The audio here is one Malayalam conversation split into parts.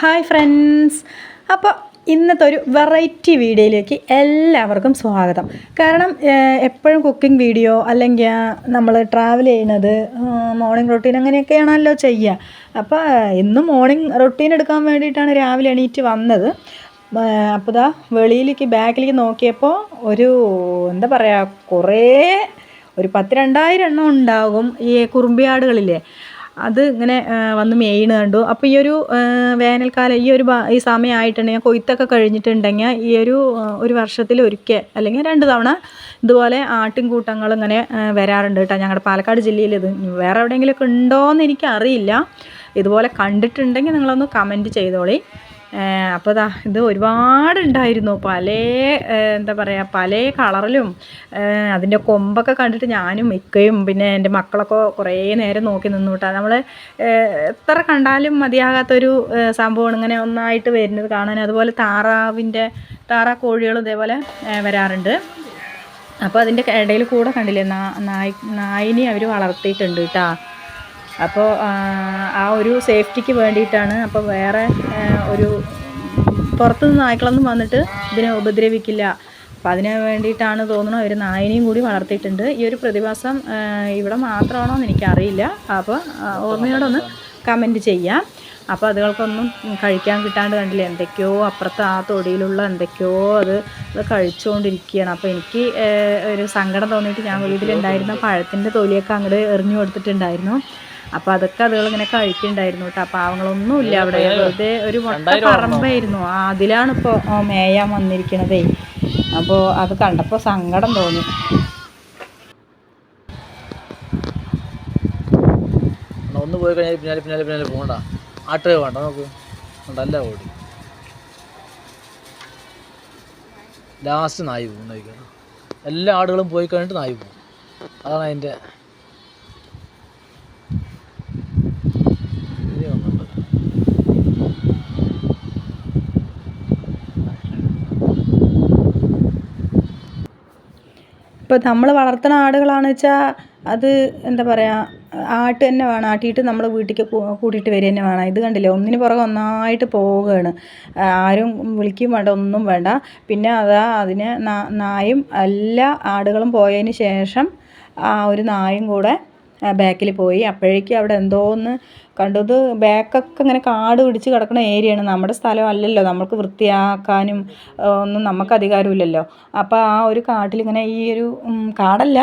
ഹായ് ഫ്രണ്ട്സ് അപ്പോൾ ഇന്നത്തെ ഒരു വെറൈറ്റി വീഡിയോയിലേക്ക് എല്ലാവർക്കും സ്വാഗതം. കാരണം എപ്പോഴും കുക്കിംഗ് വീഡിയോ അല്ലെങ്കിൽ നമ്മൾ ട്രാവൽ ചെയ്യുന്നത് മോർണിംഗ് റൊട്ടീൻ അങ്ങനെയൊക്കെയാണല്ലോ ചെയ്യുക. അപ്പോൾ ഇന്ന് മോർണിംഗ് റൊട്ടീൻ എടുക്കാൻ വേണ്ടിയിട്ടാണ് രാവിലെ എണീറ്റ് വന്നത്. അപ്പോൾ ഇതാ വെളിയിലേക്ക് ബാക്കിലേക്ക് നോക്കിയപ്പോൾ ഒരു എന്താ പറയുക കുറേ ഒരു പത്ത് രണ്ടായിരം എണ്ണം ഉണ്ടാകും ഈ കുറുമ്പിയാടുകളില്ലേ അത് ഇങ്ങനെ വന്ന് മേയണ് കണ്ടു. അപ്പോൾ ഈ ഒരു വേനൽക്കാലം ഈ ഒരു ഈ സമയമായിട്ടുണ്ടെങ്കിൽ കൊയ്ത്തൊക്കെ കഴിഞ്ഞിട്ടുണ്ടെങ്കിൽ ഈ ഒരു ഒരു വർഷത്തിൽ ഒരിക്കൽ അല്ലെങ്കിൽ രണ്ട് തവണ ഇതുപോലെ ആട്ടിൻകൂട്ടങ്ങൾ ഇങ്ങനെ വരാറുണ്ട് കേട്ടോ. ഞങ്ങളുടെ പാലക്കാട് ജില്ലയിൽ ഇത് വേറെ എവിടെയെങ്കിലുമൊക്കെ ഉണ്ടോയെന്ന് എനിക്കറിയില്ല. ഇതുപോലെ കണ്ടിട്ടുണ്ടെങ്കിൽ നിങ്ങളൊന്ന് കമന്റ് ചെയ്തോളി. അപ്പോൾ ദാ ഇത് ഒരുപാടുണ്ടായിരുന്നു. പല എന്താ പറയുക പല കളറിലും അതിന്റെ കൊമ്പൊക്കെ കണ്ടിട്ട് ഞാനും മിക്കയും പിന്നെ എന്റെ മക്കളൊക്കെ കുറേ നേരം നോക്കി നിന്നു കേട്ടോ നമ്മൾ എത്ര കണ്ടാലും മതിയാകാത്തൊരു സംഭവമാണ് ഇങ്ങനെ ഒന്നായിട്ട് വരുന്നത് കാണാൻ. അതുപോലെ താറാവിന്റെ താറാ കോഴികൾ ഇതേപോലെ വരാറുണ്ട്. അപ്പോൾ അതിന്റെ ഇടയിൽ കൂടെ കണ്ടില്ലേ നായ് നായിനെ അവർ വളർത്തിയിട്ടുണ്ട് കേട്ടോ അപ്പോൾ ആ ഒരു സേഫ്റ്റിക്ക് വേണ്ടിയിട്ടാണ് അപ്പോൾ വേറെ ഒരു പുറത്തുനിന്ന് നായ്ക്കളൊന്നും വന്നിട്ട് ഇതിനെ ഉപദ്രവിക്കില്ല. അപ്പം അതിന് വേണ്ടിയിട്ടാണ് തോന്നുന്നു അവർ നായനെയും കൂടി വളർത്തിയിട്ടുണ്ട്. ഈ ഒരു പ്രതിഭാസം ഇവിടെ മാത്രമാണോ എന്ന് എനിക്കറിയില്ല. അപ്പോൾ ഓർമ്മയോടൊന്ന് കമന്റ് ചെയ്യാം. അപ്പോൾ അതുകൾക്കൊന്നും കഴിക്കാൻ കിട്ടാണ്ട് കണ്ടില്ല എന്തൊക്കെയോ അപ്പുറത്ത് ആ തൊടിയിലുള്ള എന്തൊക്കെയോ അത് അത് കഴിച്ചുകൊണ്ടിരിക്കുകയാണ് അപ്പോൾ എനിക്ക് ഒരു സങ്കടം തോന്നിയിട്ട് ഞാൻ വീട്ടിലുണ്ടായിരുന്ന പഴത്തിന്റെ തൊലിയൊക്കെ അങ്ങോട്ട് എറിഞ്ഞു കൊടുത്തിട്ടുണ്ടായിരുന്നു. അപ്പോൾ അതൊക്കെ അതുകൾ ഇങ്ങനെ കഴിക്കുന്നുണ്ടായിരുന്നു കേട്ടോ പാവങ്ങളൊന്നുമില്ല അവിടെ. വെറുതെ ഒരു വട്ട പറമ്പായിരുന്നു. അതിലാണ് ഇപ്പോൾ മേയാൻ വന്നിരിക്കണതേ. അപ്പോൾ അത് കണ്ടപ്പോൾ സങ്കടം തോന്നി. ഒന്ന് പോയി കഴിഞ്ഞാൽ പിന്നാലെ പിന്നാലെ പിന്നാലെ പോകണ്ട ആട്ടേ വേണ്ട നോക്ക്. ഉണ്ടല്ല ഓടി. ലാസ്റ്റ് നായി പോകും എല്ലാ ആടുകളും പോയി കഴിഞ്ഞിട്ട് നായി പോകും. അതാണ് അതിന്റെ ഇപ്പോൾ നമ്മൾ വളർത്തുന്ന ആടുകളാണെന്ന് വെച്ചാൽ അത് എന്താ പറയുക ആട്ട് തന്നെ വേണം. ആട്ടിയിട്ട് നമ്മൾ വീട്ടിലേക്ക് കൂട്ടിയിട്ട് വരിക തന്നെ വേണം. ഇത് കണ്ടില്ലേ? ഒന്നിന് പുറകെ ഒന്നായിട്ട് പോവുകയാണ്. ആരും വിളിക്കും വേണ്ട ഒന്നും വേണ്ട. പിന്നെ അതാ അതിന് നായും എല്ലാ ആടുകളും പോയതിന് ശേഷം ആ ഒരു നായും കൂടെ ബാക്കിൽ പോയി. അപ്പോഴേക്കും അവിടെ എന്തോന്ന് കണ്ടത് ബാക്കൊക്കെ ഇങ്ങനെ കാട് പിടിച്ച് കിടക്കുന്ന ഏരിയയാണ്. നമ്മുടെ സ്ഥലം അല്ലല്ലോ. നമുക്ക് വൃത്തിയാക്കാനും ഒന്നും നമുക്ക് അധികാരമില്ലല്ലോ. അപ്പോൾ ആ ഒരു കാട്ടിലിങ്ങനെ ഈ ഒരു കാടല്ല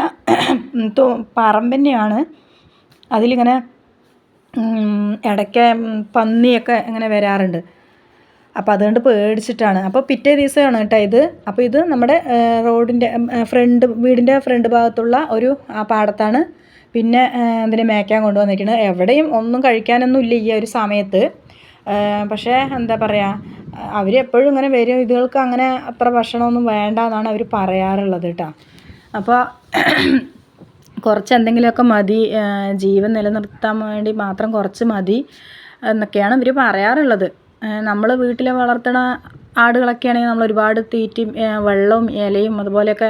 പറമ്പന്നെയാണ് അതിലിങ്ങനെ ഇടയ്ക്ക് പന്നിയൊക്കെ ഇങ്ങനെ വരാറുണ്ട്. അപ്പോൾ അതുകൊണ്ട് പേടിച്ചിട്ടാണ്. അപ്പോൾ പിറ്റേ ദിവസമാണ് കേട്ടോ ഇത്. അപ്പോൾ ഇത് നമ്മുടെ റോഡിന്റെ ഫ്രണ്ട് വീടിന്റെ ഫ്രണ്ട് ഭാഗത്തുള്ള ഒരു ആ പാടത്താണ്. പിന്നെ ഇതിനെ മേയ്ക്കാൻ കൊണ്ടുവന്നിരിക്കുന്നത് എവിടെയും ഒന്നും കഴിക്കാനൊന്നും ഇല്ല ഈ ഒരു സമയത്ത്. പക്ഷേ എന്താ പറയുക അവർ എപ്പോഴും ഇങ്ങനെ വരും. ഇതുകൾക്ക് അങ്ങനെ അത്ര ഭക്ഷണമൊന്നും വേണ്ട എന്നാണ് അവർ പറയാറുള്ളത് കേട്ടോ. അപ്പോൾ കുറച്ച് എന്തെങ്കിലുമൊക്കെ മതി ജീവൻ നിലനിർത്താൻ വേണ്ടി മാത്രം കുറച്ച് മതി എന്നൊക്കെയാണ് ഇവർ പറയാറുള്ളത്. നമ്മൾ വീട്ടിൽ വളർത്തുന്ന ആടുകളൊക്കെ ആണെങ്കിൽ നമ്മൾ ഒരുപാട് തീറ്റയും വെള്ളവും ഇലയും അതുപോലെയൊക്കെ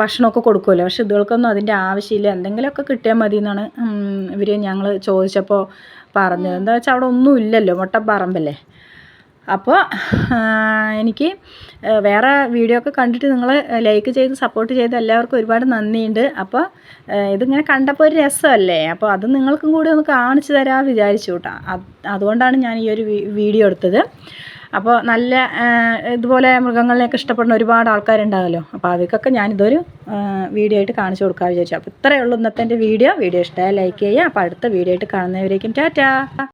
ഭക്ഷണമൊക്കെ കൊടുക്കുമല്ലോ. പക്ഷെ ഇതുകൾക്കൊന്നും അതിന്റെ ആവശ്യമില്ല. എന്തെങ്കിലുമൊക്കെ കിട്ടിയാൽ മതി എന്നാണ് ഇവർ ഞങ്ങൾ ചോദിച്ചപ്പോൾ പറഞ്ഞത്. എന്താ വെച്ചാൽ അവിടെ ഒന്നും ഇല്ലല്ലോ മുട്ടപ്പറമ്പല്ലേ. അപ്പോൾ എനിക്ക് വേറെ വീഡിയോ ഒക്കെ കണ്ടിട്ട് നിങ്ങൾ ലൈക്ക് ചെയ്ത് സപ്പോർട്ട് ചെയ്ത് എല്ലാവർക്കും ഒരുപാട് നന്ദിയുണ്ട്. അപ്പോൾ ഇതിങ്ങനെ കണ്ടപ്പോൾ ഒരു രസമല്ലേ? അപ്പോൾ അത് നിങ്ങൾക്കും കൂടി ഒന്ന് കാണിച്ചു തരാൻ വിചാരിച്ചു കേട്ടോ. അതുകൊണ്ടാണ് ഞാൻ ഈ ഒരു വീഡിയോ എടുത്തത്. അപ്പോൾ നല്ല ഇതുപോലെ മൃഗങ്ങളെയൊക്കെ ഇഷ്ടപ്പെടുന്ന ഒരുപാട് ആൾക്കാരുണ്ടാകുമല്ലോ അപ്പോൾ അവർക്കൊക്കെ ഞാനിതൊരു വീഡിയോ ആയിട്ട് കാണിച്ചു കൊടുക്കാൻ വിചാരിച്ചു. അപ്പോൾ ഇത്രയേ ഉള്ളൂ ഇന്നത്തെ എന്റെ വീഡിയോ വീഡിയോ ഇഷ്ടമായ ലൈക്ക് ചെയ്യുക. അപ്പോൾ അടുത്ത വീഡിയോ ആയിട്ട് കാണുന്നവരേക്കും ടാറ്റാ.